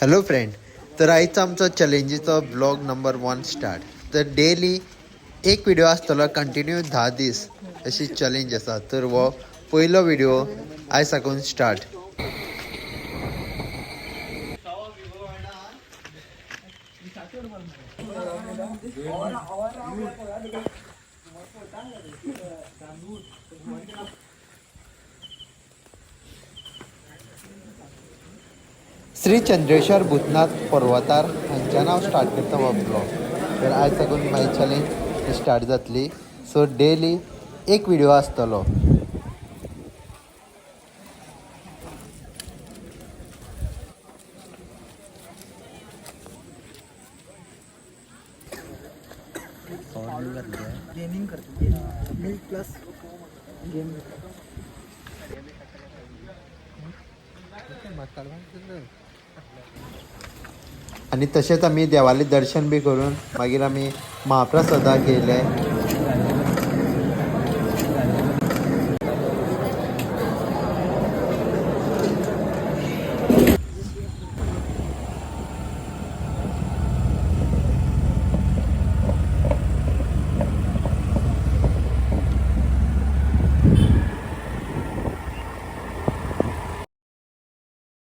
Hello friend तर आयचा आमचो चॅलेंजीचो ब्लॉग नंबर वन स्टार्ट तर डेली एक व्हिडिओ आसतलो कंटिन्यू धा दीस अशी चॅलेंज आसा तर हो पयलो व्हिडिओ आयज साकून स्टार्ट श्री चंद्रेश्वर भूतनाथ पर्वतार हांचें हांव स्टार्ट करता हो ब्लॉग. तर आयज साकून म्हाजी चॅलेंज स्टार्ट जातली. सो डेली एक व्हिडिओ आसतलो गेमिंग मिल्क प्लस गेम आणि तशेंच आमी देवाली दर्शन बी करून मागीर आमी महाप्रसादा केले